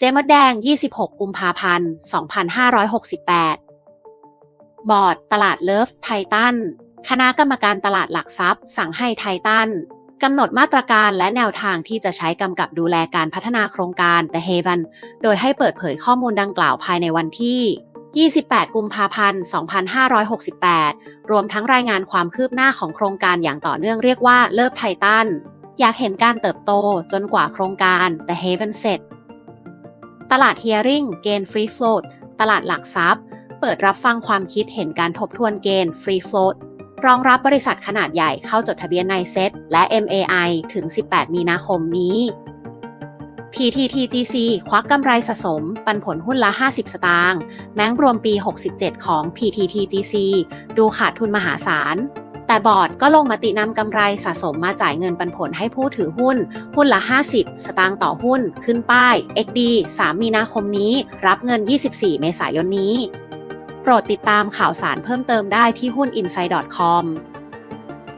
เจมดแดง 26 กุมภาพันธ์ 2568 บอร์ดตลาดเลิฟไททัน คณะกรรมการตลาดหลักทรัพย์ สั่งให้ไททันกำหนดมาตรการและแนวทางที่จะใช้กำกับดูแลการพัฒนาโครงการ The Haven โดยให้เปิดเผยข้อมูลดังกล่าวภายในวันที่ 28 กุมภาพันธ์ 2568 รวมทั้งรายงานความคืบหน้าของโครงการอย่างต่อเนื่องเรียกว่าเลิฟไททัน อยากเห็นการเติบโตจนกว่าโครงการ The Haven เสร็จ ตลาด Hearing เกณฑ์ Free Float ตลาดหลักทรัพย์ เปิดรับฟังความคิดเห็นการทบทวนเกณฑ์ Free Float รองรับบริษัทขนาดใหญ่เข้าจดทะเบียนในเซ็ตและ MAI ถึง 18 มีนาคมนี้ PTTGC ควักกำไรสะสม ปันผลหุ้นละ 50 สตางค์แม้งรวมปี 67 ของ PTTGC ดูขาดทุนมหาศาล แต่บอร์ดก็ลงมตินำกำไรสะสมมาจ่ายเงินปันผลให้ผู้ถือหุ้น หุ้นละ 50 สตางค์ต่อหุ้น ขึ้นป้าย XD 3 มีนาคมนี้ รับเงิน 24 เมษายนนี้ โปรดติดตามข่าวสารเพิ่มเติมได้ที่หุ้น inside.com